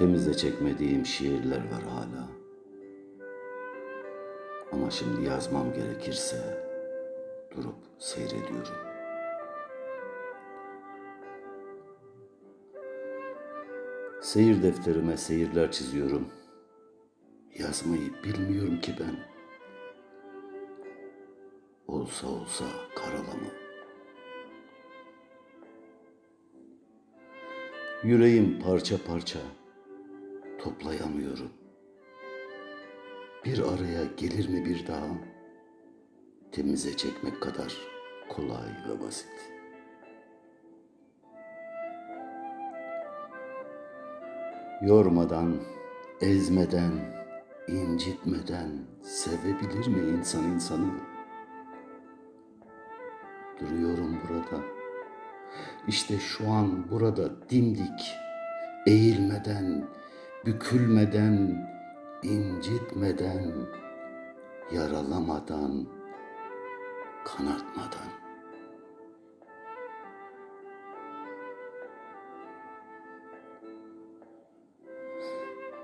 Temize çekmediğim şiirler var hala. Ama şimdi yazmam gerekirse durup seyrediyorum. Seyir defterime seyirler çiziyorum. Yazmayı bilmiyorum ki ben. Olsa olsa karalama. Yüreğim parça parça toplayamıyorum. Bir araya gelir mi bir daha? Temize çekmek kadar kolay ve basit. Yormadan, ezmeden, incitmeden sevebilir mi insan insanı? Duruyorum burada. İşte şu an burada dimdik, eğilmeden, bükülmeden, incitmeden, yaralamadan, kanatmadan.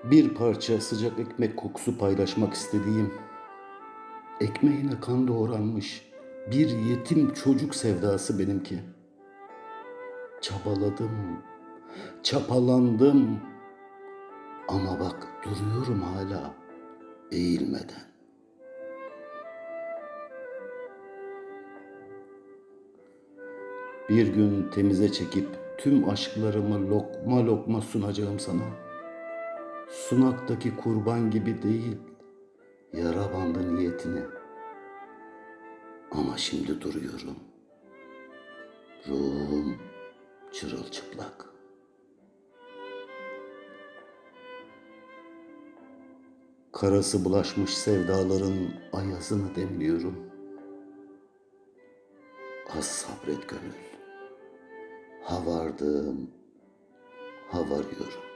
Bir parça sıcak ekmek kokusu paylaşmak istediğim, ekmeğine kan doğranmış bir yetim çocuk sevdası benimki. Çabaladım, çapalandım ama bak duruyorum hala eğilmeden. Bir gün temize çekip tüm aşklarımı lokma lokma sunacağım sana. Sunaktaki kurban gibi değil, yara bandı niyetine. Ama şimdi duruyorum. Ruhum çırılçıplak. Karası bulaşmış sevdaların ayazını demliyorum. Az sabret gönül. Havardım, havarıyorum.